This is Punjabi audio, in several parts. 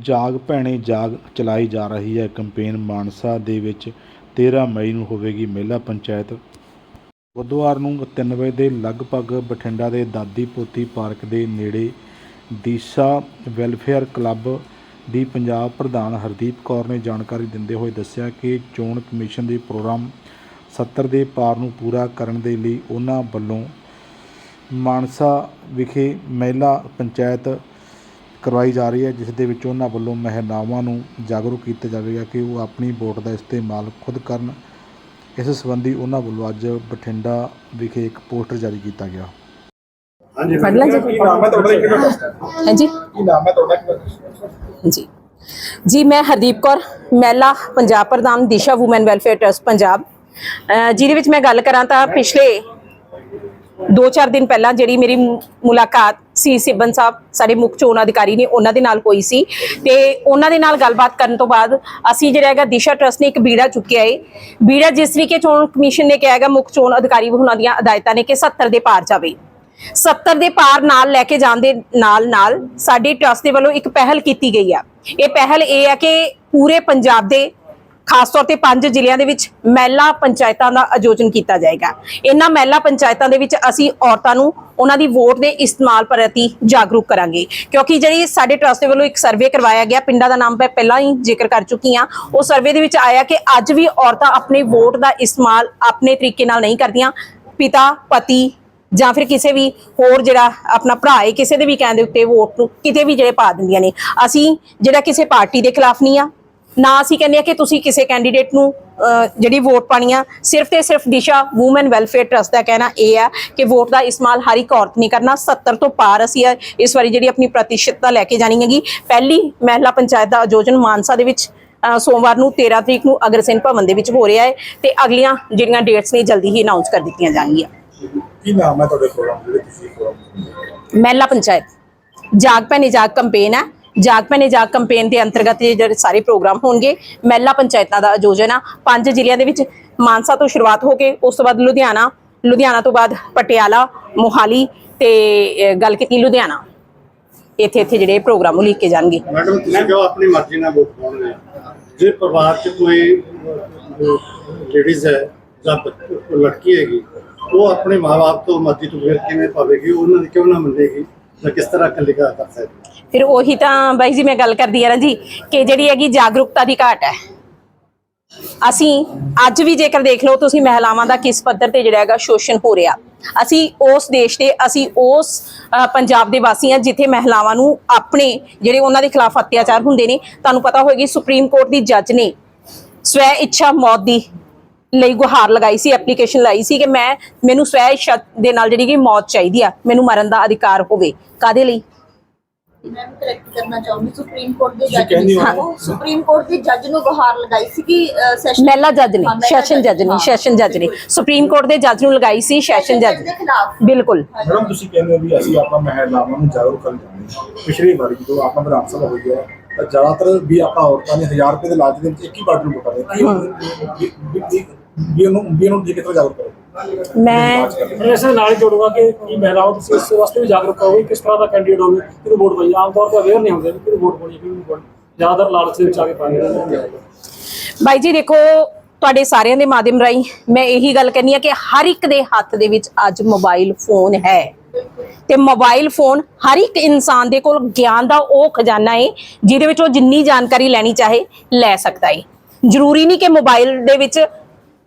ਜਾਗ ਭੈਣੇ ਜਾਗ ਚਲਾਈ ਜਾ ਰਹੀ ਹੈ। ਕੈਂਪੇਨ ਮਾਨਸਾ ਦੇ ਵਿੱਚ 13 ਮਈ ਨੂੰ ਹੋਵੇਗੀ ਮਹਿਲਾ ਪੰਚਾਇਤ। ਬੁੱਧਵਾਰ ਨੂੰ 3 ਵਜੇ ਦੇ ਲਗਭਗ ਬਠਿੰਡਾ ਦੇ ਦਾਦੀ ਪੋਤੀ ਪਾਰਕ ਦੇ ਨੇੜੇ ਦੀਸ਼ਾ ਵੈਲਫੇਅਰ ਕਲੱਬ ਦੀ ਪੰਜਾਬ ਪ੍ਰਧਾਨ ਹਰਦੀਪ ਕੌਰ ਨੇ ਜਾਣਕਾਰੀ ਦਿੰਦੇ ਹੋਏ ਦੱਸਿਆ ਕਿ ਚੋਣ ਕਮਿਸ਼ਨ ਦੇ ਪ੍ਰੋਗਰਾਮ 70 ਦੇ ਪਾਰ ਨੂੰ ਪੂਰਾ ਕਰਨ ਦੇ ਲਈ ਉਹਨਾਂ ਵੱਲੋਂ ਮਾਨਸਾ ਵਿਖੇ ਮਹਿਲਾ ਪੰਚਾਇਤ ਕਰਵਾਈ ਜਾ ਰਹੀ ਹੈ ਜਿਸ ਦੇ ਵਿੱਚ ਉਹਨਾਂ ਵੱਲੋਂ ਮਹਿਲਾਵਾਂ ਨੂੰ ਜਾਗਰੂਕ ਕੀਤਾ ਜਾਵੇਗਾ ਕਿ ਉਹ ਆਪਣੀ ਵੋਟ ਦਾ ਇਸਤੇਮਾਲ ਖੁਦ ਕਰਨ। ਇਸ ਸੰਬੰਧੀ ਉਹਨਾਂ ਵੱਲੋਂ ਅੱਜ ਬਠਿੰਡਾ ਵਿਖੇ ਇੱਕ ਪੋਸਟਰ ਜਾਰੀ ਕੀਤਾ ਗਿਆ। ਹਾਂਜੀ ਫੜ ਲਾਂ ਜੀ। ਕੀ ਨਾਮ ਹੈ ਤੁਹਾਡਾ? ਕਿਹੜਾ ਟਰਸਟ ਹੈ ਹਾਂਜੀ। ਕੀ ਨਾਮ ਹੈ ਤੁਹਾਡਾ? ਕਿਹੜਾ ਟਰਸਟ ਹੈ ਜੀ ਜੀ ਮੈਂ ਹਰਦੀਪ ਕੌਰ ਮਹਿਲਾ ਪੰਜਾਬ ਪ੍ਰਧਾਨ ਦਿਸ਼ਾ ਔਮਨ ਵੈਲਫੇਅਰ ਟਰਸਟ ਪੰਜਾਬ। ਜਿਹਦੇ ਵਿੱਚ ਮੈਂ ਗੱਲ ਕਰਾਂ ਤਾਂ ਪਿਛਲੇ 2-4 ਦਿਨ ਪਹਿਲਾਂ ਜਿਹੜੀ ਮੇਰੀ ਮੁਲਾਕਾਤ ਸੀ, ਸਿਬਨ ਸਾਹਿਬ, ਸਾਡੇ ਮੁੱਖ ਚੋਣ ਅਧਿਕਾਰੀ ਨੇ, ਉਹਨਾਂ ਦੇ ਨਾਲ ਹੋਈ ਸੀ। ਤੇ ਉਹਨਾਂ ਦੇ ਨਾਲ ਗੱਲਬਾਤ ਕਰਨ ਤੋਂ ਬਾਅਦ ਅਸੀਂ ਜਿਹੜਾ ਹੈਗਾ ਦਿਸ਼ਾ ਟਰਸਟ ਨੇ ਇੱਕ ਬੀੜਾ ਚੁੱਕਿਆ ਏ। ਬੀੜਾ ਜਿਸ ਤਰੀਕੇ ਚੋਣ ਕਮਿਸ਼ਨ ਨੇ ਕਿਹਾ ਹੈਗਾ, ਮੁੱਖ ਚੋਣ ਅਧਿਕਾਰੀ ਉਹਨਾਂ ਦੀਆਂ ਹਦਾਇਤਾਂ ਨੇ ਕਿ 70 ਦੇ ਪਾਰ ਜਾਵੇ। 70 ਦੇ ਪਾਰ ਨਾਲ ਲੈ ਕੇ ਜਾਣ ਦੇ ਨਾਲ ਨਾਲ ਸਾਡੀ ਟਰਸਟ ਦੇ ਵੱਲੋਂ ਇੱਕ ਪਹਿਲ ਕੀਤੀ ਗਈ ਆ। ਇਹ ਪਹਿਲ ਇਹ ਆ ਕਿ ਪੂਰੇ ਪੰਜਾਬ ਦੇ ਖਾਸ ਤੌਰ ਤੇ ਪੰਜ ਜ਼ਿਲ੍ਹਿਆਂ ਦੇ ਵਿੱਚ ਮਹਿਲਾ ਪੰਚਾਇਤਾਂ ਦਾ ਆਯੋਜਨ ਕੀਤਾ ਜਾਏਗਾ। ਇਹਨਾਂ ਮਹਿਲਾ ਪੰਚਾਇਤਾਂ ਦੇ ਵਿੱਚ ਅਸੀਂ ਔਰਤਾਂ ਨੂੰ ਉਹਨਾਂ ਦੀ ਵੋਟ ਦੇ ਇਸਤੇਮਾਲ ਪ੍ਰਤੀ ਜਾਗਰੂਕ ਕਰਾਂਗੇ। ਕਿਉਂਕਿ ਜਿਹੜੀ ਸਾਡੇ ਟਰਸਟ ਦੇ ਵੱਲੋਂ ਇੱਕ ਸਰਵੇ ਕਰਵਾਇਆ ਗਿਆ, ਪਿੰਡਾਂ ਦਾ ਨਾਮ ਮੈਂ ਪਹਿਲਾਂ ਹੀ ਜ਼ਿਕਰ ਕਰ ਚੁੱਕੀ ਹਾਂ, ਉਹ ਸਰਵੇ ਦੇ ਵਿੱਚ ਆਇਆ ਕਿ ਅੱਜ ਵੀ ਔਰਤਾਂ ਆਪਣੇ ਵੋਟ ਦਾ ਇਸਤੇਮਾਲ ਆਪਣੇ ਤਰੀਕੇ ਨਾਲ ਨਹੀਂ ਕਰਦੀਆਂ, ਪਿਤਾ, ਪਤੀ ਜਾਂ ਫਿਰ ਕਿਸੇ ਵੀ ਹੋਰ ਜਿਹੜਾ ਆਪਣਾ ਭਰਾ ਹੈ, ਕਿਸੇ ਦੇ ਵੀ ਕਹਿਣ ਦੇ ਉੱਤੇ ਵੋਟ ਨੂੰ ਕਿਤੇ ਵੀ ਜਿਹੜੇ ਪਾ ਦਿੰਦੀਆਂ ਨੇ। ਅਸੀਂ ਜਿਹੜਾ ਕਿਸੇ ਪਾਰਟੀ ਦੇ ਖਿਲਾਫ ਨਹੀਂ ਆ ਨਾ ਅਸੀਂ ਕਹਿੰਦੇ ਆ ਕਿ ਤੁਸੀਂ ਕਿਸੇ ਕੈਂਡੀਡੇਟ ਨੂੰ ਜਿਹੜੀ ਵੋਟ ਪਾਣੀ ਆ ਸਿਰਫ ਤੇ ਸਿਰਫ ਦਿਸ਼ਾ ਔਮਨ ਵੈਲਫੇਅਰ ਟਰਸਟ ਦਾ ਕਹਿਣਾ ਇਹ ਆ ਕਿ ਵੋਟ ਦਾ ਇਸਤੇਮਾਲ ਹਰ ਇੱਕ ਔਰਤ ਨਹੀਂ ਕਰਨਾ 70 ਤੋਂ ਪਾਰ ਅਸੀਂ ਇਸ ਵਾਰੀ ਜਿਹੜੀ ਆਪਣੀ ਪ੍ਰਤੀਸ਼ਤਤਾ ਲੈ ਕੇ ਜਾਣੀ ਹੈਗੀ। ਪਹਿਲੀ ਮਹਿਲਾ ਪੰਚਾਇਤ ਦਾ ਆਯੋਜਨ ਮਾਨਸਾ ਦੇ ਵਿੱਚ ਸੋਮਵਾਰ ਨੂੰ 13 ਤਰੀਕ ਨੂੰ ਅਗਰਸੈਨ ਭਵਨ ਦੇ ਵਿੱਚ ਹੋ ਰਿਹਾ ਹੈ ਤੇ ਅਗਲੀਆਂ ਜਿਹੜੀਆਂ ਡੇਟਸ ਨੇ ਜਲਦੀ ਹੀ ਅਨਾਉਂਸ ਕਰ ਦਿੱਤੀਆਂ ਜਾਣਗੀਆਂ। ਕੀ ਨਾਮ ਹੈ ਤੁਹਾਡੇ ਪ੍ਰੋਗਰਾਮ ਤੁਸੀਂ ਪ੍ਰੋਗਰਾਮ ਮਹਿਲਾ ਪੰਚਾਇਤ। ਜਾਗ ਭੈਣੇ ਜਾਗ ਕੰਪੇਨ ਹੈ। ਜਾਗ ਭੈਣੇ ਜਾਗ ਕੰਪੇਨ ਦੇ ਅੰਤਰਗਤ ਜਿਹੜੇ ਸਾਰੇ ਪ੍ਰੋਗਰਾਮ ਹੋਣਗੇ, ਮਹਿਲਾ ਪੰਚਾਇਤਾਂ ਦਾ ਆਯੋਜਨ ਆ। ਪੰਜ ਜ਼ਿਲ੍ਹਿਆਂ ਦੇ ਵਿੱਚ ਮਾਨਸਾ ਤੋਂ ਸ਼ੁਰੂਆਤ ਹੋ ਕੇ ਉਸ ਤੋਂ ਬਾਅਦ ਲੁਧਿਆਣਾ ਲੁਧਿਆਣਾ ਤੋਂ ਬਾਅਦ ਪਟਿਆਲਾ, ਮੋਹਾਲੀ ਤੇ ਗੱਲ ਕੀਤੀ ਲੁਧਿਆਣਾ। ਇੱਥੇ ਇੱਥੇ ਜਿਹੜੇ ਪ੍ਰੋਗਰਾਮ ਉਹ ਲਿਖੇ ਜਾਣਗੇ। ਮੈਡਮ, ਤੁਸੀਂ ਜੋ ਆਪਣੀ ਮਰਜ਼ੀ ਨਾਲ ਵੋਟ ਪਾਉਣਗੇ ਜੇ ਪਰਿਵਾਰ 'ਚ ਕੋਈ ਲੇਡੀਜ਼ ਹੈ ਜਾਂ ਲੜਕੀ ਹੈਗੀ, ਉਹ ਆਪਣੇ ਮਾਪੇ ਤੋਂ ਮਰਜ਼ੀ ਤੋਂ ਫਿਰ ਕਿਵੇਂ ਪਾਵੇਗੀ? ਉਹਨਾਂ ਦੀ ਕਿਉਂ ਨਾ ਮੰਨੇਗੀ? ਜਾਂ ਕਿਸ ਤਰ੍ਹਾਂ ਕੱਲਿਕਾ ਕਰ ਸਕਦੀ ਫਿਰ ਉਹੀ ਤਾਂ ਬਾਈ ਜੀ ਮੈਂ ਗੱਲ ਕਰਦੀ ਆ ਨਾ ਜੀ ਕਿ ਜਿਹੜੀ ਹੈਗੀ ਜਾਗਰੂਕਤਾ ਦੀ ਘਾਟ ਹੈ। ਅਸੀਂ ਅੱਜ ਵੀ ਜੇਕਰ ਦੇਖ ਲਓ ਤੁਸੀਂ ਮਹਿਲਾਵਾਂ ਦਾ ਕਿਸ ਪੱਧਰ ਤੇ ਜਿਹੜਾ ਹੈਗਾ ਸ਼ੋਸ਼ਣ ਹੋ ਰਿਹਾ। ਅਸੀਂ ਉਸ ਦੇਸ਼ ਦੇ, ਅਸੀਂ ਉਸ ਪੰਜਾਬ ਦੇ ਵਾਸੀ ਹਾਂ ਜਿੱਥੇ ਮਹਿਲਾਵਾਂ ਨੂੰ ਆਪਣੇ ਜਿਹੜੇ ਉਹਨਾਂ ਦੇ ਖਿਲਾਫ ਅਤਿਆਚਾਰ ਹੁੰਦੇ ਨੇ। ਤੁਹਾਨੂੰ ਪਤਾ ਹੋਏਗੀ ਸੁਪਰੀਮ ਕੋਰਟ ਦੀ ਜੱਜ ਨੇ ਸਵੈ ਇੱਛਾ ਮੌਤ ਦੀ ਲਈ ਗੁਹਾਰ ਲਗਾਈ ਸੀ ਐਪਲੀਕੇਸ਼ਨ ਲਾਈ ਸੀ ਕਿ ਮੈਂ ਮੈਨੂੰ ਸਵੈ ਇੱਛਾ ਦੇ ਨਾਲ ਜਿਹੜੀ ਕਿ ਮੌਤ ਚਾਹੀਦੀ ਆ ਮੈਨੂੰ ਮਰਨ ਦਾ ਅਧਿਕਾਰ ਹੋਵੇ। ਕਾਦੇ ਲਈ? ਮੈਂ ਕਰੈਕਟ ਕਰਨਾ ਚਾਹੂੰਗੀ ਸੁਪਰੀਮ ਕੋਰਟ ਦੇ ਜੱਜ ਨੇ ਸੁਪਰੀਮ ਕੋਰਟ ਦੇ ਜੱਜ ਨੂੰ ਗੁਹਾਰ ਲਗਾਈ ਸੀ ਕਿ ਸੈਸ਼ਨ ਮਹਿਲਾ ਜੱਜ ਨੇ ਸੈਸ਼ਨ ਜੱਜ ਨੇ ਸੈਸ਼ਨ ਜੱਜ ਨੇ। ਸੁਪਰੀਮ ਕੋਰਟ ਦੇ ਜੱਜ ਨੂੰ ਲਗਾਈ ਸੀ ਸੈਸ਼ਨ ਜੱਜ ਦੇ ਖਿਲਾਫ। ਬਿਲਕੁਲ। ਮੈਡਮ ਤੁਸੀਂ ਕਹਿੰਦੇ ਹੋ ਵੀ ਅਸੀਂ ਆਪਾਂ ਮਹਿਲਾਵਾਂ ਨੂੰ ਜਾਗਰੂਕ ਕਰਨ ਜਾਂਦੇ ਹਾਂ। ਪਿਛਲੀ ਵਾਰੀ ਜਦੋਂ ਆਪਾਂ ਵਿਧਾਨ ਸਭਾ ਹੋਈ ਹੈ ਤਾਂ ਜ਼ਿਆਦਾਤਰ ਵੀ ਆਪਾਂ ਔਰਤਾਂ ਨੇ 1000 ਰੁਪਏ ਦੇ ਲਾਲਚ ਦੇ ਵਿੱਚ ਇੱਕ ਹੀ ਪਾਰਟੀ ਨੂੰ ਵੋਟਾਂ ਦੇ ਕੀ ਵੀ- ਉਹਨੂੰ ਵੀ ਉਹਨੂੰ ਜੀ ਕਿਤੋਂ ਜਾਗਰੂਕ ਕਰੋ। ਮੈਂ ਇਸ ਨਾਲ ਹੀ ਜੋੜੂਗਾ ਕਿ ਕੀ ਮਹਿਲਾਵਾਂ ਤੁਸੀਂ ਇਸ ਵਾਸਤੇ ਵੀ ਜਾਗਰੂਕ ਹੋਵੇ ਕਿਸ ਤਰ੍ਹਾਂ ਦਾ ਕੈਂਡੀਡੇਟ ਹੋਵੇ ਕਿਹਨੂੰ ਵੋਟ ਪਾਈ ਆਮ ਤੌਰ ਤੇ ਅਵੇਅਰ ਨਹੀਂ ਹੁੰਦੇ ਕਿਹਨੂੰ ਵੋਟ ਪਾਉਣੀ ਕਿਹਨੂੰ ਪਾਉਣੀ ਜ਼ਿਆਦਾਤਰ ਲਾਲਚ ਦੇ ਵਿੱਚ ਆ ਕੇ ਪਾਣੀ ਬਾਈ ਜੀ ਦੇਖੋ ਤੁਹਾਡੇ ਸਾਰਿਆਂ ਦੇ ਮਾਧਿਅਮ ਰਾਹੀਂ ਮੈਂ ਇਹੀ ਗੱਲ ਕਰਨੀ ਆ ਕਿ ਹਰ ਇੱਕ ਦੇ ਹੱਥ ਦੇ ਵਿੱਚ ਅੱਜ ਮੋਬਾਈਲ ਫੋਨ ਹੈ। ਤੇ ਮੋਬਾਈਲ ਫੋਨ ਹਰ ਇੱਕ ਇਨਸਾਨ ਦੇ ਕੋਲ ਗਿਆਨ ਦਾ ਉਹ ਖਜ਼ਾਨਾ ਹੈ ਜਿਹਦੇ ਵਿੱਚ ਉਹ ਜਿੰਨੀ ਜਾਣਕਾਰੀ ਲੈਣੀ ਚਾਹੇ ਲੈ ਸਕਦਾ ਹੈ ਜ਼ਰੂਰੀ ਨਹੀਂ ਕਿ ਮੋਬਾਈਲ ਦੇ ਵਿੱਚ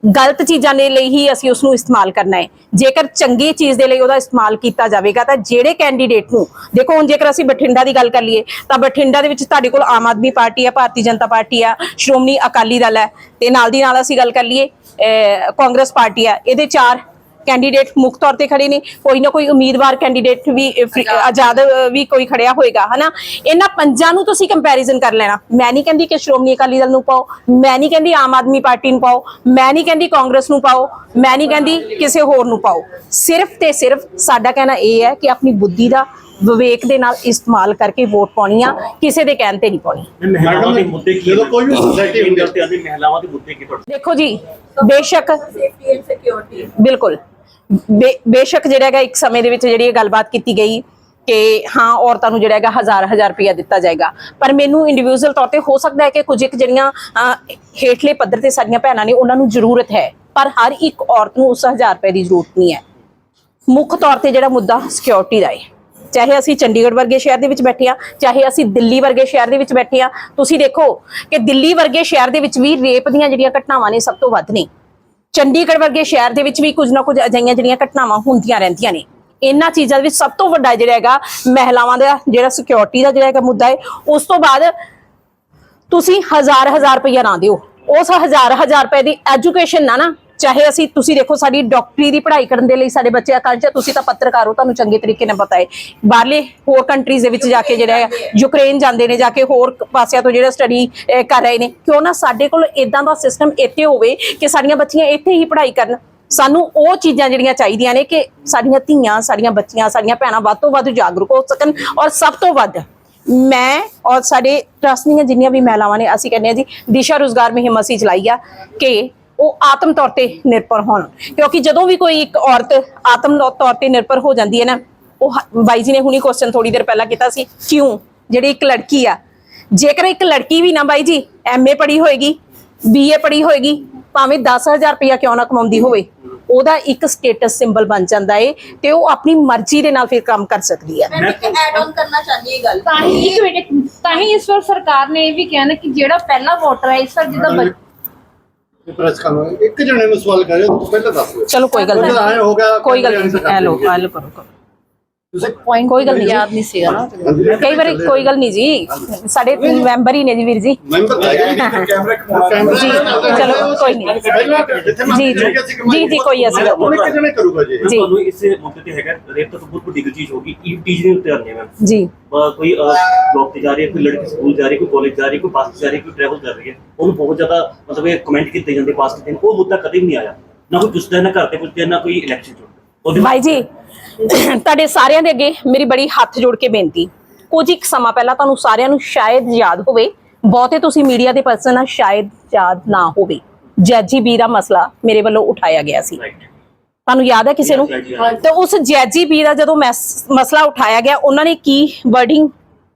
ਗਲਤ ਚੀਜ਼ਾਂ ਦੇ ਲਈ ਹੀ ਅਸੀਂ ਉਸ ਨੂੰ ਇਸਤੇਮਾਲ ਕਰਨਾ ਹੈ। ਜੇਕਰ ਚੰਗੀ ਚੀਜ਼ ਦੇ ਲਈ ਉਹਦਾ ਇਸਤੇਮਾਲ ਕੀਤਾ ਜਾਵੇਗਾ, ਤਾਂ ਜਿਹੜੇ ਕੈਂਡੀਡੇਟ ਨੂੰ, ਦੇਖੋ ਹੁਣ ਜੇਕਰ ਅਸੀਂ ਬਠਿੰਡਾ ਦੀ ਗੱਲ ਕਰ ਲਈਏ, ਤਾਂ ਬਠਿੰਡਾ ਦੇ ਵਿੱਚ ਤੁਹਾਡੇ ਕੋਲ ਆਮ ਆਦਮੀ ਪਾਰਟੀ ਆ, ਭਾਰਤੀ ਜਨਤਾ ਪਾਰਟੀ ਆ, ਸ਼੍ਰੋਮਣੀ ਅਕਾਲੀ ਦਲ ਹੈ, ਤੇ ਨਾਲ ਦੀ ਨਾਲ ਅਸੀਂ ਗੱਲ ਕਰ ਲਈਏ ਕਾਂਗਰਸ ਪਾਰਟੀ ਆ, ਇਹਦੇ ਚਾਰ ਕੈਂਡੀਡੇਟ ਮੁੱਖ ਤੌਰ ਤੇ ਖੜੇ ਨੇ ਕੋਈ ਨਾ ਕੋਈ ਉਮੀਦਵਾਰ ਕੈਂਡੀਡੇਟ ਵੀ ਆਜ਼ਾਦ। ਵੀ ਕੋਈ ਖੜਿਆ ਹੋਏਗਾ ਹਨਾ? ਇਹਨਾਂ ਪੰਜਾਂ ਨੂੰ ਤੁਸੀਂ ਕੰਪੈਰੀਜ਼ਨ ਕਰ ਲੈਣਾ। ਮੈਂ ਨਹੀਂ ਕਹਿੰਦੀ ਕਿ ਸ਼੍ਰੋਮਣੀ ਅਕਾਲੀ ਦਲ ਨੂੰ ਪਾਓ ਮੈਂ ਨਹੀਂ ਕਹਿੰਦੀ ਆਮ ਆਦਮੀ ਪਾਰਟੀ ਨੂੰ ਪਾਓ ਮੈਂ ਨਹੀਂ ਕਹਿੰਦੀ ਕਾਂਗਰਸ ਨੂੰ ਪਾਓ ਮੈਂ ਨਹੀਂ ਕਹਿੰਦੀ ਕਿਸੇ ਹੋਰ ਨੂੰ ਪਾਓ। ਸਿਰਫ ਤੇ ਸਿਰਫ ਸਾਡਾ ਕਹਿਣਾ ਇਹ ਹੈ ਕਿ ਆਪਣੀ ਬੁੱਧੀ ਦਾ ਵਿਵੇਕ ਦੇ ਨਾਲ ਇਸਤੇਮਾਲ ਕਰਕੇ ਵੋਟ ਪਾਉਣੀ ਆ ਕਿਸੇ ਦੇ ਕਹਿਣ ਤੇ ਨਹੀਂ ਪਾਉਣੀ। ਮਹਿਲਾਵਾਂ ਦੇ ਮੁੱਦੇ ਕੀ ਜਦੋਂ ਕੋਈ ਵੀ ਸੋਸਾਇਟੀ ਹੁੰਦੀ ਹੈ ਤੇ ਮਹਿਲਾਵਾਂ ਦੇ ਮੁੱਦੇ ਕੀ ਤੁਹਾਡੇ? ਦੇਖੋ ਜੀ ਬੇਸ਼ੱਕ ਸੇਫਟੀ ਐਂਡ ਸਿਕਿਉਰਿਟੀ ਬਿਲਕੁਲ। ਬੇਸ਼ੱਕ ਜਿਹੜਾ ਹੈਗਾ ਇੱਕ ਸਮੇਂ ਦੇ ਵਿੱਚ ਜਿਹੜੀ ਇਹ ਗੱਲਬਾਤ ਕੀਤੀ ਗਈ ਕਿ ਹਾਂ, ਔਰਤਾਂ ਨੂੰ ਜਿਹੜਾ ਹੈਗਾ ਹਜ਼ਾਰ ਹਜ਼ਾਰ ਰੁਪਇਆ ਦਿੱਤਾ ਜਾਏਗਾ। ਪਰ ਮੈਨੂੰ ਇੰਡੀਵਿਜੂਅਲ ਤੌਰ ਤੇ ਹੋ ਸਕਦਾ ਹੈ ਕਿ ਕੁਝ ਇੱਕ ਜਿਹੜੀਆਂ ਹੇਠਲੇ ਪੱਧਰ ਤੇ ਸਾਡੀਆਂ ਭੈਣਾਂ ਨੇ ਉਹਨਾਂ ਨੂੰ ਜ਼ਰੂਰਤ ਹੈ। ਪਰ ਹਰ ਇੱਕ ਔਰਤ ਨੂੰ ਉਸ ਹਜ਼ਾਰ ਰੁਪਏ ਦੀ ਜ਼ਰੂਰਤ ਨਹੀਂ ਹੈ। ਮੁੱਖ ਤੌਰ ਤੇ ਜਿਹੜਾ ਮੁੱਦਾ ਸਿਕਿਉਰਿਟੀ ਦਾ ਹੈ। ਚਾਹੇ ਅਸੀਂ ਚੰਡੀਗੜ੍ਹ ਵਰਗੇ ਸ਼ਹਿਰ ਦੇ ਵਿੱਚ ਬੈਠੇ ਆ ਚਾਹੇ ਅਸੀਂ ਦਿੱਲੀ ਵਰਗੇ ਸ਼ਹਿਰ ਦੇ ਵਿੱਚ ਬੈਠੇ ਆ ਤੁਸੀਂ ਦੇਖੋ ਕਿ ਦਿੱਲੀ ਵਰਗੇ ਸ਼ਹਿਰ ਦੇ ਵਿੱਚ ਵੀ ਰੇਪ ਦੀਆਂ ਜਿਹੜੀਆਂ ਘਟਨਾਵਾਂ ਨੇ ਸਭ ਤੋਂ ਵੱਧ ਨੇ। ਚੰਡੀਗੜ੍ਹ ਵਰਗੇ ਸ਼ਹਿਰ ਦੇ ਵਿੱਚ ਵੀ ਕੁਝ ਨਾ ਕੁਝ ਅਜਿਹੀਆਂ ਜਿਹੜੀਆਂ ਘਟਨਾਵਾਂ ਹੁੰਦੀਆਂ ਰਹਿੰਦੀਆਂ ਨੇ। ਇਹਨਾਂ ਚੀਜ਼ਾਂ ਦੇ ਵਿੱਚ ਸਭ ਤੋਂ ਵੱਡਾ ਜਿਹੜਾ ਹੈਗਾ ਮਹਿਲਾਵਾਂ ਦਾ ਜਿਹੜਾ ਸਿਕਿਉਰਿਟੀ ਦਾ ਜਿਹੜਾ ਹੈਗਾ ਮੁੱਦਾ ਹੈ, ਉਸ ਤੋਂ ਬਾਅਦ ਤੁਸੀਂ ਹਜ਼ਾਰ ਹਜ਼ਾਰ ਰੁਪਇਆ ਨਾ ਦਿਓ। ਉਸ ਹਜ਼ਾਰ ਹਜ਼ਾਰ ਰੁਪਏ ਦੀ ਐਜੂਕੇਸ਼ਨ ਨਾ ਨਾ ਚਾਹੇ ਅਸੀਂ ਤੁਸੀਂ ਦੇਖੋ ਸਾਡੀ ਡਾਕਟਰੀ ਦੀ ਪੜ੍ਹਾਈ ਕਰਨ ਦੇ ਲਈ ਸਾਡੇ ਬੱਚੇ ਅਕਾਲ ਤੁਸੀਂ ਤਾਂ ਪੱਤਰਕਾਰ ਹੋ ਤੁਹਾਨੂੰ ਚੰਗੇ ਤਰੀਕੇ ਨਾਲ ਪਤਾ ਹੈ। ਬਾਹਰਲੇ ਹੋਰ ਕੰਟਰੀਜ਼ ਦੇ ਵਿੱਚ ਜਾ ਕੇ ਜਿਹੜਾ ਹੈ, ਯੂਕਰੇਨ ਜਾਂਦੇ ਨੇ, ਜਾ ਕੇ ਹੋਰ ਪਾਸਿਆਂ ਤੋਂ ਜਿਹੜਾ ਸਟੱਡੀ ਕਰ ਰਹੇ ਨੇ। ਕਿਉਂ ਨਾ ਸਾਡੇ ਕੋਲ ਇਦਾਂ ਦਾ ਸਿਸਟਮ ਇੱਥੇ ਹੋਵੇ ਕਿ ਸਾਡੀਆਂ ਬੱਚੀਆਂ ਇੱਥੇ ਹੀ ਪੜ੍ਹਾਈ ਕਰਨ। ਸਾਨੂੰ ਉਹ ਚੀਜ਼ਾਂ ਜਿਹੜੀਆਂ ਚਾਹੀਦੀਆਂ ਨੇ ਕਿ ਸਾਡੀਆਂ ਧੀਆਂ, ਸਾਡੀਆਂ ਬੱਚੀਆਂ, ਸਾਡੀਆਂ ਭੈਣਾਂ ਵੱਧ ਤੋਂ ਵੱਧ ਜਾਗਰੂਕ ਹੋ ਸਕਣ ਔਰ ਸਭ ਤੋਂ ਵੱਧ ਮੈਂ ਔਰ ਸਾਡੇ ਟਰਸਟ ਦੀਆਂ ਜਿੰਨੀਆਂ ਵੀ ਮਹਿਲਾਵਾਂ ਨੇ, ਅਸੀਂ ਕਹਿੰਦੇ ਆ ਜੀ, ਦਿਸ਼ਾ ਰੋਜ਼ਗਾਰ ਮੁਹਿੰਮ ਅਸੀਂ ਚਲਾਈ ਆ ਕਿ ਉਹ ਆਤਮ ਤੌਰ ਤੇ ਨਿਰਭਰ ਹੋਣ। ਕਿਉਂਕਿ ਜਦੋਂ ਵੀ ਕੋਈ ਇੱਕ ਔਰਤ ਆਤਮ ਤੌਰ ਤੇ ਨਿਰਭਰ ਹੋ ਜਾਂਦੀ ਹੈ ਨਾ ਉਹ ਬਾਈ ਜੀ ਨੇ ਹੁਣੀ ਕੁਐਸਚਨ ਥੋੜੀ ਦੇਰ ਪਹਿਲਾਂ ਕੀਤਾ ਸੀ ਕਿਉਂ? ਜਿਹੜੀ ਇੱਕ ਲੜਕੀ ਆ। ਜੇਕਰ ਇੱਕ ਲੜਕੀ ਵੀ ਨਾ ਬਾਈ ਜੀ ਐਮਏ ਪੜ੍ਹੀ ਹੋਏਗੀ ਬੀਏ ਪੜ੍ਹੀ ਹੋਏਗੀ ਭਾਵੇਂ 10000 ਰੁਪਇਆ ਕਿਉਂ ਨਾ ਕਮਾਉਂਦੀ ਹੋਵੇ ਉਹਦਾ ਇੱਕ ਸਟੇਟਸ ਸਿੰਬਲ ਬਣ ਜਾਂਦਾ ਏ ਤੇ ਉਹ ਆਪਣੀ ਮਰਜ਼ੀ ਦੇ ਨਾਲ ਫਿਰ ਕੰਮ ਕਰ ਸਕਦੀ ਹੈ ਮੈਂ ਇੱਕ ਐਡ ਆਨ ਕਰਨਾ ਚਾਹੁੰਦੀ ਹਾਂ ਇਹ ਗੱਲ। ਤਾਂ ਹੀ ਇੱਕ ਮਿੰਟ ਤਾਂ ਹੀ ਇਸ ਵਾਰ ਸਰਕਾਰ ਨੇ ਇਹ ਵੀ ਕਿਹਾ ਨਾ ਕਿ ਜਿਹੜਾ ਪਹਿਲਾ ਵੋਟਰ ਹੈ ਇਸ ਵਾਰ ਜਿਹਦਾ ਪ੍ਰੈਸ ਇੱਕ ਜਣੇ ਨੂੰ ਸਵਾਲ ਕਰਿਓ ਪਹਿਲਾਂ ਦੱਸ ਚਲੋ ਕੋਈ ਗੱਲ ਐਂ ਹੋ ਗਿਆ ਨਹੀਂ ਕੋਈ ਗੱਲ ਨਹੀਂ। ਐ ਲੋ ਕਰੋ। ਪੁਆਇੰਟ ਕੋਈ ਗੱਲ ਨਹੀਂ ਯਾਦ ਨਹੀਂ ਸੀਗਾ ਨਾ। ਕਈ ਵਾਰੀ ਕੋਈ ਗੱਲ ਨਹੀਂ ਜੀ। ਸਾਡੇ ਮੈਂਬਰ ਹੀ ਨੇ ਜੀ ਵੀਰ ਜੀ। ਮੈਂਬਰ ਕੈਮਰਾ ਘੁਮਾਉਣਾ ਜੀ ਚਲੋ ਕੋਈ ਨਹੀਂ। ਜੀ, ਜੀ, ਜੀ, ਕੋਈ ਗੱਲ ਉਹਨੇ ਕਿਹਨੇ ਕਰੂਗਾ ਜੀ? ਜੀ। ਤੁਹਾਨੂੰ ਇਸ ਮੁੱਦੇ ਤੇ ਹੈਗਾ ਰੇਪ ਤਾਂ ਬਹੁਤ ਵੱਡੀ ਚੀਜ਼ ਹੋਗੀ ਈਵਟੀਜ਼ ਦੇ ਉੱਤੇ ਆਉਂਦੇ ਮੈਮ। ਜੀ। ਕੋਈ ਜੌਬ ਤੇ ਜਾ ਰਹੀ ਹੈ ਕੋਈ ਲੜਕੀ ਸਕੂਲ ਜਾ ਰਹੀ ਹੈ ਕੋਈ ਕਾਲਜ ਜਾ ਰਹੀ ਕੋਈ ਬੱਸ ਜਾ ਰਹੀ ਹੈ ਕੋਈ ਟਰੈਵਲ ਕਰ ਰਹੀ ਹੈ ਉਹਨੂੰ ਬਹੁਤ ਜ਼ਿਆਦਾ ਮਤਲਬ ਇਹ ਕਮੈਂਟ ਕੀਤੇ ਜਾਂਦੇ ਪਾਸ ਕੀਤੇ ਨੇ ਉਹ ਮੁੱਦਾ ਕਦੇ ਵੀ ਨਹੀਂ ਆਇਆ। ਨਾ ਕੋਈ ਪੁੱਛਦਾ ਨਾ ਘਰ ਤੇ ਪੁੱਛਦੇ ਨਾ ਕੋਈ ਇਲੈਕਸ਼ਨ ਚ। ਭਾਈ ਜੀ ਤੁਹਾਡੇ ਸਾਰਿਆਂ ਦੇ ਅੱਗੇ ਮੇਰੀ ਬੜੀ ਹੱਥ ਜੋੜ ਕੇ ਬੇਨਤੀ। ਕੁਝ ਇੱਕ ਸਮਾਂ ਪਹਿਲਾਂ ਤੁਹਾਨੂੰ ਸਾਰਿਆਂ ਨੂੰ ਸ਼ਾਇਦ ਯਾਦ ਹੋਵੇ ਬਹੁਤੇ ਤੁਸੀਂ ਮੀਡੀਆ ਦੇ ਪਰਸਨ ਆ ਸ਼ਾਇਦ ਯਾਦ ਨਾ ਹੋਵੇ। ਜੈਜੀ ਬੀ ਦਾ ਮਸਲਾ ਮੇਰੇ ਵੱਲੋਂ ਉਠਾਇਆ ਗਿਆ ਸੀ। ਤੁਹਾਨੂੰ ਯਾਦ ਹੈ ਕਿਸੇ ਨੂੰ? ਤੇ ਉਸ ਜੈਜੀ ਬੀ ਦਾ ਜਦੋਂ ਮੈਸ- ਮਸਲਾ ਉਠਾਇਆ ਗਿਆ ਉਹਨਾਂ ਨੇ ਕੀ ਵਰਡਿੰਗ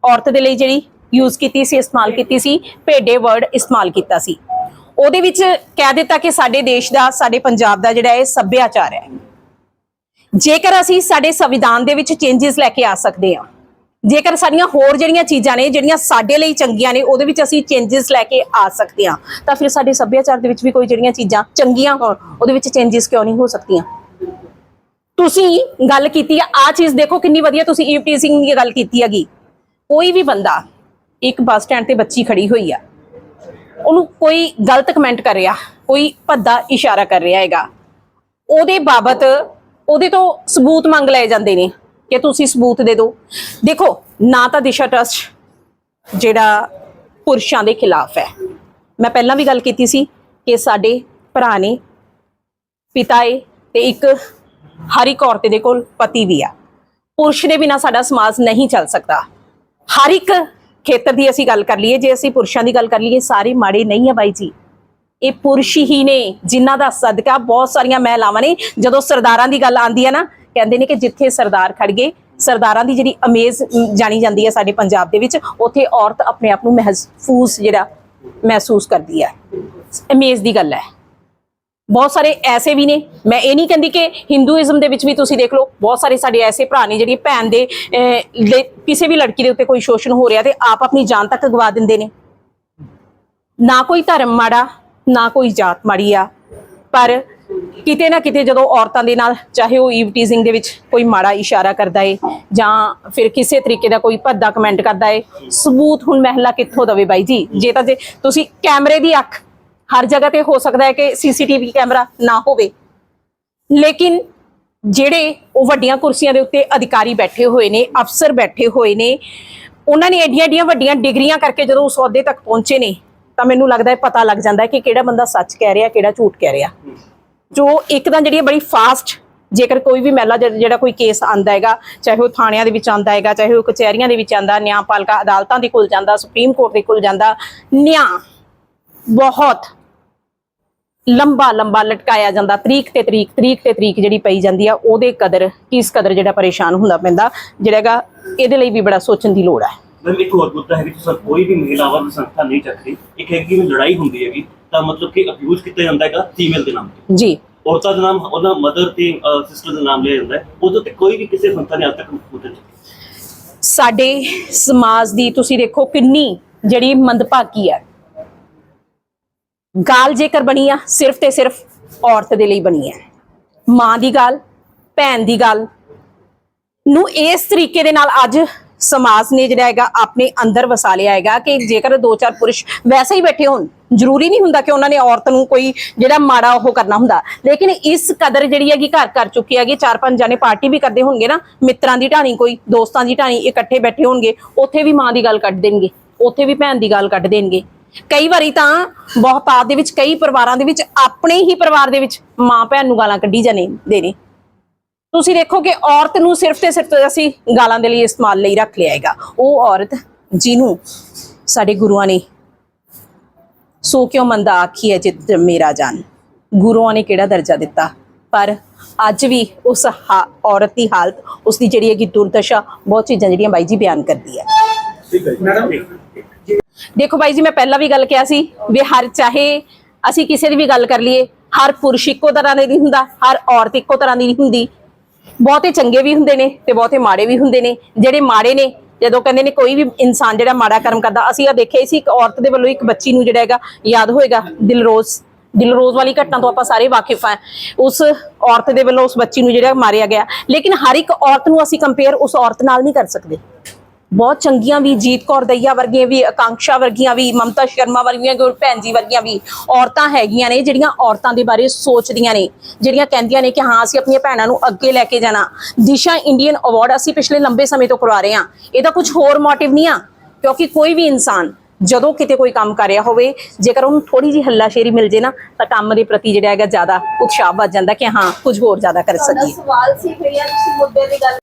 ਔਰਤ ਦੇ ਲਈ ਜਿਹੜੀ ਯੂਜ਼ ਕੀਤੀ ਸੀ ਇਸਤੇਮਾਲ ਕੀਤੀ ਸੀ ਭੇਡੇ ਵਰਡ ਇਸਤੇਮਾਲ ਕੀਤਾ ਸੀ। ਉਹਦੇ ਵਿੱਚ ਕਹਿ ਦਿੱਤਾ ਕਿ ਸਾਡੇ ਦੇਸ਼ ਦਾ ਸਾਡੇ ਪੰਜਾਬ ਦਾ ਜਿਹੜਾ ਇਹ ਸੱਭਿਆਚਾਰ ਹੈ। ਜੇਕਰ ਅਸੀਂ ਸਾਡੇ ਸੰਵਿਧਾਨ ਦੇ ਵਿੱਚ ਚੇਂਜਸ ਲੈ ਕੇ ਆ ਸਕਦੇ ਹਾਂ, ਜੇਕਰ ਸਾਡੀਆਂ ਹੋਰ ਜਿਹੜੀਆਂ ਚੀਜ਼ਾਂ ਨੇ, ਜਿਹੜੀਆਂ ਸਾਡੇ ਲਈ ਚੰਗੀਆਂ ਨੇ, ਉਹਦੇ ਵਿੱਚ ਅਸੀਂ ਚੇਂਜਸ ਲੈ ਕੇ ਆ ਸਕਦੇ ਹਾਂ, ਤਾਂ ਫਿਰ ਸਾਡੇ ਸੱਭਿਆਚਾਰ ਦੇ ਵਿੱਚ ਵੀ ਕੋਈ ਜਿਹੜੀਆਂ ਚੀਜ਼ਾਂ ਚੰਗੀਆਂ ਹੋਣ, ਉਹਦੇ ਵਿੱਚ ਚੇਂਜਸ ਕਿਉਂ ਨਹੀਂ ਹੋ ਸਕਦੀਆਂ? ਤੁਸੀਂ ਗੱਲ ਕੀਤੀ ਆ ਆ ਚੀਜ਼ ਦੇਖੋ ਕਿੰਨੀ ਵਧੀਆ ਤੁਸੀਂ ਈਵ ਟੀਸਿੰਗ ਦੀ ਗੱਲ ਕੀਤੀ ਹੈਗੀ। ਕੋਈ ਵੀ ਬੰਦਾ ਇੱਕ ਬੱਸ ਸਟੈਂਡ ਤੇ ਬੱਚੀ ਖੜੀ ਹੋਈ ਆ, ਉਹਨੂੰ ਕੋਈ ਗਲਤ ਕਮੈਂਟ ਕਰ ਰਿਹਾ, ਕੋਈ ਭੱਦਾ ਇਸ਼ਾਰਾ ਕਰ ਰਿਹਾ ਹੈਗਾ, ਉਹਦੇ ਬਾਬਤ ਉਹਦੇ ਤੋਂ ਸਬੂਤ ਮੰਗ ਲਏ ਜਾਂਦੇ ਨੇ ਕਿ ਤੁਸੀਂ ਸਬੂਤ ਦੇ ਦਿਓ। ਦੇਖੋ, ਨਾ ਤਾਂ ਦਿਸ਼ਾ ਟਰਸਟ ਜਿਹੜਾ ਪੁਰਸ਼ਾਂ ਦੇ ਖਿਲਾਫ ਹੈ। ਮੈਂ ਪਹਿਲਾਂ ਵੀ ਗੱਲ ਕੀਤੀ ਸੀ ਕਿ ਸਾਡੇ ਭਰਾ ਨੇ, ਪਿਤਾ ਏ ਤੇ ਇੱਕ ਹਰ ਇੱਕ ਔਰਤ ਦੇ ਕੋਲ ਪਤੀ ਵੀ ਆ। ਪੁਰਸ਼ ਦੇ ਬਿਨਾ ਸਾਡਾ ਸਮਾਜ ਨਹੀਂ ਚੱਲ ਸਕਦਾ। ਹਰ ਇੱਕ ਖੇਤਰ ਦੀ ਅਸੀਂ ਗੱਲ ਕਰ ਲਈਏ, ਜੇ ਅਸੀਂ ਪੁਰਸ਼ਾਂ ਦੀ ਗੱਲ ਕਰ ਲਈਏ, ਸਾਰੇ ਮਾੜੇ ਨਹੀਂ ਆ ਬਾਈ ਜੀ। ਇਹ ਪੁਰਸ਼ ਹੀ ਨੇ ਜਿਨ੍ਹਾਂ ਦਾ ਸਦਕਾ ਬਹੁਤ ਸਾਰੀਆਂ ਮਹਿਲਾਵਾਂ ਨੇ। ਜਦੋਂ ਸਰਦਾਰਾਂ ਦੀ ਗੱਲ ਆਉਂਦੀ ਹੈ ਨਾ, ਕਹਿੰਦੇ ਨੇ ਕਿ ਜਿੱਥੇ ਸਰਦਾਰ ਖੜ ਗਏ, ਸਰਦਾਰਾਂ ਦੀ ਜਿਹੜੀ ਅਮੇਜ਼ ਜਾਣੀ ਜਾਂਦੀ ਹੈ ਸਾਡੇ ਪੰਜਾਬ ਦੇ ਵਿੱਚ, ਉੱਥੇ ਔਰਤ ਆਪਣੇ ਆਪ ਨੂੰ ਮਹਿਫੂਜ਼ ਜਿਹੜਾ ਮਹਿਸੂਸ ਕਰਦੀ ਹੈ। ਅਮੇਜ਼ ਦੀ ਗੱਲ ਹੈ। ਬਹੁਤ ਸਾਰੇ ਐਸੇ ਵੀ ਨੇ। ਮੈਂ ਇਹ ਨਹੀਂ ਕਹਿੰਦੀ ਕਿ ਹਿੰਦੂਇਜ਼ਮ ਦੇ ਵਿੱਚ ਵੀ ਤੁਸੀਂ ਦੇਖ ਲਓ, ਬਹੁਤ ਸਾਰੇ ਸਾਡੇ ਐਸੇ ਭਰਾ ਨੇ ਜਿਹੜੀ ਭੈਣ ਦੇ ਕਿਸੇ ਵੀ ਲੜਕੀ ਦੇ ਉੱਤੇ ਕੋਈ ਸ਼ੋਸ਼ਣ ਹੋ ਰਿਹਾ ਤੇ ਆਪ ਆਪਣੀ ਜਾਨ ਤੱਕ ਗਵਾ ਦਿੰਦੇ ਨੇ। ਨਾ ਕੋਈ ਧਰਮ ਮਾੜਾ ਨਾ ਕੋਈ ਜਾਤ ਮਾੜੀ ਆ। ਪਰ ਕਿਤੇ ਨਾ ਕਿਤੇ ਜਦੋਂ ਔਰਤਾਂ ਦੇ ਨਾਲ, ਚਾਹੇ ਉਹ ਈਵ ਟੀਜ਼ਿੰਗ ਦੇ ਵਿੱਚ ਕੋਈ ਮਾੜਾ ਇਸ਼ਾਰਾ ਕਰਦਾ ਏ, ਜਾਂ ਫਿਰ ਕਿਸੇ ਤਰੀਕੇ ਦਾ ਕੋਈ ਭੱਦਾ ਕਮੈਂਟ ਕਰਦਾ ਏ, ਸਬੂਤ ਹੁਣ ਮਹਿਲਾ ਕਿੱਥੋਂ ਦਵੇ ਬਾਈ ਜੀ? ਜੇ ਤਾਂ ਜੇ ਤੁਸੀਂ ਕੈਮਰੇ ਦੀ ਅੱਖ, ਹਰ ਜਗ੍ਹਾ ਤੇ ਹੋ ਸਕਦਾ ਹੈ ਕਿ ਸੀਸੀਟੀਵੀ ਕੈਮਰਾ ਨਾ ਹੋਵੇ। ਲੇਕਿਨ ਜਿਹੜੇ ਉਹ ਵੱਡੀਆਂ ਕੁਰਸੀਆਂ ਦੇ ਉੱਤੇ ਅਧਿਕਾਰੀ ਬੈਠੇ ਹੋਏ ਨੇ, ਅਫਸਰ ਬੈਠੇ ਹੋਏ ਨੇ, ਉਹਨਾਂ ਨੇ ਐਡੀਆਂ ਐਡੀਆਂ ਵੱਡੀਆਂ ਡਿਗਰੀਆਂ ਕਰਕੇ ਜਦੋਂ ਉਸ ਅਹੁਦੇ ਤੱਕ ਪਹੁੰਚੇ ਨੇ ਤਾਂ ਮੈਨੂੰ ਲੱਗਦਾ ਹੈ ਪਤਾ ਲੱਗ ਜਾਂਦਾ ਹੈ ਕਿ ਕਿਹੜਾ ਬੰਦਾ ਸੱਚ ਕਹਿ ਰਿਹਾ ਕਿਹੜਾ ਝੂਠ ਕਹਿ ਰਿਹਾ। ਜੋ ਇੱਕ ਤਾਂ ਜਿਹੜੀ ਬੜੀ ਫਾਸਟ ਜੇਕਰ ਕੋਈ ਵੀ ਮਹਿਲਾ ਜਿਹੜਾ ਕੋਈ ਕੇਸ ਆਂਦਾ ਹੈਗਾ ਚਾਹੇ ਉਹ ਥਾਣਿਆਂ ਦੇ ਵਿੱਚ ਆਂਦਾ ਹੈਗਾ ਚਾਹੇ ਉਹ ਕਚਹਿਰੀਆਂ ਦੇ ਵਿੱਚ ਆਂਦਾ ਨਿਆਂਪਾਲਕਾ ਅਦਾਲਤਾਂ ਦੇ ਕੋਲ ਜਾਂਦਾ ਸੁਪਰੀਮ ਕੋਰਟ ਦੇ ਕੋਲ ਜਾਂਦਾ ਨਿਆਂ ਬਹੁਤ ਲੰਬਾ ਲੰਬਾ ਲਟਕਾਇਆ ਜਾਂਦਾ ਤਰੀਕ ਤੇ ਤਰੀਕ ਤਰੀਕ ਤੇ ਤਰੀਕ ਜਿਹੜੀ ਪਈ ਜਾਂਦੀ ਆ ਉਹਦੇ ਕਦਰ ਕਿਸ ਕਦਰ ਜਿਹੜਾ ਪਰੇਸ਼ਾਨ ਹੁੰਦਾ ਪੈਂਦਾ ਜਿਹੜਾ ਹੈਗਾ ਇਹਦੇ ਲਈ ਵੀ ਬੜਾ ਸੋਚਣ ਦੀ ਲੋੜ ਹੈ। ਮੈਮ ਇੱਕ ਹੋਰ ਮੁੱਦਾ ਹੈ ਕਿ ਤੁਸੀਂ ਕੋਈ ਵੀ ਮਹਿਲਾਵਾਂ ਦੀ ਸੰਸਥਾ ਨਹੀਂ ਚੱਕਦੀ ਇੱਕ ਹੈ ਕਿ ਲੜਾਈ ਹੁੰਦੀ ਹੈਗੀ ਤਾਂ ਮਤਲਬ ਕਿ ਅਬਿਊਜ਼ ਕੀਤਾ ਜਾਂਦਾ ਹੈਗਾ ਫੀਮੇਲ ਦੇ ਨਾਮ ਤੇ। ਜੀ। ਔਰਤਾਂ ਦਾ ਨਾਮ ਉਹਦਾ ਮਦਰ ਤੇ ਸਿਸਟਰ ਦਾ ਨਾਮ ਲਿਆ ਜਾਂਦਾ ਹੈ। ਉਦੋਂ ਤੇ ਕੋਈ ਵੀ ਕਿਸੇ ਸੰਸਥਾ ਨੇ ਅੱਜ ਤੱਕ ਮੁੱਦਾ ਸਾਡੇ ਸਮਾਜ ਦੀ ਤੁਸੀਂ ਦੇਖੋ ਕਿੰਨੀ ਜਿਹੜੀ ਮੰਦਭਾਗੀ ਹੈ। ਗਾਲ ਜੇਕਰ ਬਣੀ ਆ ਸਿਰਫ ਤੇ ਸਿਰਫ ਔਰਤ ਦੇ ਲਈ ਬਣੀ ਹੈ। ਮਾਂ ਦੀ ਗੱਲ ਭੈਣ ਦੀ ਗੱਲ ਨੂੰ ਇਸ ਤਰੀਕੇ ਦੇ ਨਾਲ ਅੱਜ ਸਮਾਜ ਨੇ ਜਿਹੜਾ ਹੈਗਾ ਆਪਣੇ ਅੰਦਰ ਵਸਾ ਲਿਆ ਹੈਗਾ ਕਿ ਜੇਕਰ ਦੋ ਚਾਰ ਪੁਰਸ਼ ਵੈਸੇ ਹੀ ਬੈਠੇ ਹੋਣ, ਜ਼ਰੂਰੀ ਨਹੀਂ ਹੁੰਦਾ ਕਿ ਉਹਨਾਂ ਨੇ ਔਰਤ ਨੂੰ ਕੋਈ ਜਿਹੜਾ ਮਾੜਾ ਉਹ ਕਰਨਾ ਹੁੰਦਾ। ਲੇਕਿਨ ਇਸ ਕਦਰ ਜਿਹੜੀ ਹੈਗੀ ਘਰ ਕਰ ਚੁੱਕੀ ਹੈਗੀ, ਚਾਰ ਪੰਜ ਜਾਣੇ ਪਾਰਟੀ ਵੀ ਕਰਦੇ ਹੋਣਗੇ ਨਾ, ਮਿੱਤਰਾਂ ਦੀ ਢਾਣੀ ਕੋਈ, ਦੋਸਤਾਂ ਦੀ ਢਾਣੀ ਇਕੱਠੇ ਬੈਠੇ ਹੋਣਗੇ, ਉੱਥੇ ਵੀ ਮਾਂ ਦੀ ਗੱਲ ਕੱਢ ਦੇਣਗੇ, ਉੱਥੇ ਵੀ ਭੈਣ ਦੀ ਗੱਲ ਕੱਢ ਦੇਣਗੇ। ਕਈ ਵਾਰੀ ਤਾਂ ਬਹੁਤਾਤ ਦੇ ਵਿੱਚ, ਕਈ ਪਰਿਵਾਰਾਂ ਦੇ ਵਿੱਚ, ਆਪਣੇ ਹੀ ਪਰਿਵਾਰ ਦੇ ਵਿੱਚ ਮਾਂ ਭੈਣ ਨੂੰ ਗਾਲਾਂ ਕੱਢੀ ਜਾਣੇ ਦੇਣੇ। ਤੁਸੀਂ ਦੇਖੋ ਕਿ ਔਰਤ ਨੂੰ ਸਿਰਫ ਤੇ ਸਿਰਫ ਅਸੀਂ ਗਾਲਾਂ ਦੇ ਲਈ ਇਸਤੇਮਾਲ ਲਈ ਰੱਖ ਲਿਆ ਹੈਗਾ। ਉਹ ਔਰਤ ਜਿਹਨੂੰ ਸਾਡੇ ਗੁਰੂਆਂ ਨੇ ਸੋ ਕਿਉਂ ਮੰਦਾ ਆਖੀ ਹੈ ਜਿਤ ਮੇਰਾ ਜਾਨ? ਗੁਰੂਆਂ ਨੇ ਕਿਹੜਾ ਦਰਜਾ ਦਿੱਤਾ? ਪਰ ਅੱਜ ਵੀ ਉਸ ਹਾ- ਔਰਤ ਦੀ ਹਾਲਤ ਉਸ ਦੀ ਜਿਹੜੀ ਹੈਗੀ ਦੁਰਦਸ਼ਾ ਬਹੁਤ ਚੀਜ਼ਾਂ ਜਿਹੜੀਆਂ ਬਾਈ ਜੀ ਬਿਆਨ ਕਰਦੀ ਹੈ। ਠੀਕ ਹੈ ਜੀ। ਮੈਡਮ ਦੇਖੋ ਬਾਈ ਜੀ ਮੈਂ ਪਹਿਲਾਂ ਵੀ ਗੱਲ ਕਿਹਾ ਸੀ ਵੀ ਹਰ ਚਾਹੇ ਅਸੀਂ ਕਿਸੇ ਦੀ ਵੀ ਗੱਲ ਕਰ ਲਈਏ ਹਰ ਪੁਰਸ਼ ਇੱਕੋ ਤਰ੍ਹਾਂ ਦੇ ਨਹੀਂ ਹੁੰਦਾ ਹਰ ਔਰਤ ਇੱਕੋ ਤਰ੍ਹਾਂ ਦੀ ਨਹੀਂ ਹੁੰਦੀ। ਬਹੁਤੇ ਚੰਗੇ ਵੀ ਹੁੰਦੇ ਨੇ ਤੇ ਬਹੁਤੇ ਮਾੜੇ ਵੀ ਹੁੰਦੇ ਨੇ। ਜਿਹੜੇ ਮਾੜੇ ਨੇ, ਜਦੋਂ ਕਹਿੰਦੇ ਨੇ ਕੋਈ ਵੀ ਇਨਸਾਨ ਜਿਹੜਾ ਮਾੜਾ ਕਰਮ ਕਰਦਾ, ਅਸੀਂ ਆ ਦੇਖਿਆ ਸੀ ਇੱਕ ਔਰਤ ਦੇ ਵੱਲੋਂ ਇੱਕ ਬੱਚੀ ਨੂੰ ਜਿਹੜਾ ਹੈਗਾ ਯਾਦ ਹੋਏਗਾ, ਦਿਲਰੋਜ਼। ਦਿਲਰੋਜ਼ ਵਾਲੀ ਘਟਨਾ ਤੋਂ ਆਪਾਂ ਸਾਰੇ ਵਾਕਿਫ ਆ ਉਸ ਔਰਤ ਦੇ ਵੱਲੋਂ ਉਸ ਬੱਚੀ ਨੂੰ ਜਿਹੜਾ ਮਾਰਿਆ ਗਿਆ। ਲੇਕਿਨ ਹਰ ਇੱਕ ਔਰਤ ਨੂੰ ਅਸੀਂ ਕੰਪੇਅਰ ਉਸ ਔਰਤ ਨਾਲ ਨਹੀਂ ਕਰ ਸਕਦੇ। ਬਹੁਤ ਚੰਗੀਆਂ ਵੀ ਜੀਤ ਕੌਰ ਦਈਆ ਵਰਗੀਆਂ ਵੀ ਆਕਾਂਕਸ਼ਾ ਵਰਗੀਆਂ ਵੀ, ਮਮਤਾ ਸ਼ਰਮਾ ਵਰਗੀਆਂ ਗੁਰ ਭੈਣ ਜੀ ਵਰਗੀਆਂ ਵੀ ਔਰਤਾਂ ਹੈਗੀਆਂ ਨੇ, ਜਿਹੜੀਆਂ ਔਰਤਾਂ ਦੇ ਬਾਰੇ ਸੋਚਦੀਆਂ ਨੇ, ਜਿਹੜੀਆਂ ਕਹਿੰਦੀਆਂ ਨੇ ਕਿ ਹਾਂ, ਅਸੀਂ ਆਪਣੀਆਂ ਭੈਣਾਂ ਨੂੰ ਅੱਗੇ ਲੈ ਕੇ ਜਾਣਾ। ਦਿਸ਼ਾ ਇੰਡੀਅਨ ਅਵਾਰਡ ਅਸੀਂ ਪਿਛਲੇ ਲੰਬੇ ਸਮੇਂ ਤੋਂ ਕਰਵਾ ਰਹੇ ਹਾਂ। ਇਹਦਾ ਕੁਝ ਹੋਰ ਮੋਟਿਵ ਨਹੀਂ ਆ, ਕਿਉਂਕਿ ਕੋਈ ਵੀ ਇਨਸਾਨ ਜਦੋਂ ਕਿਤੇ ਕੋਈ ਕੰਮ ਕਰ ਰਿਹਾ ਹੋਵੇ, ਜੇਕਰ ਉਹਨੂੰ ਥੋੜੀ ਜਿਹੀ ਹੱਲਾਸ਼ੇਰੀ ਮਿਲ ਜੇ ਨਾ, ਤਾਂ ਕੰਮ ਦੇ ਪ੍ਰਤੀ ਜਿਹੜਾ ਹੈਗਾ ਜ਼ਿਆਦਾ ਉਤਸ਼ਾਹ ਵੱਧ ਜਾਂਦਾ ਕਿ ਹਾਂ, ਕੁਝ ਹੋਰ ਜ਼ਿਆਦਾ ਕਰ ਤੁਹਾਡਾ ਸਕੀਏ ਸਵਾਲ ਸੀ ਭਈਆ ਤੁਸੀਂ ਮੁੱਦੇ ਦੀ ਗੱਲ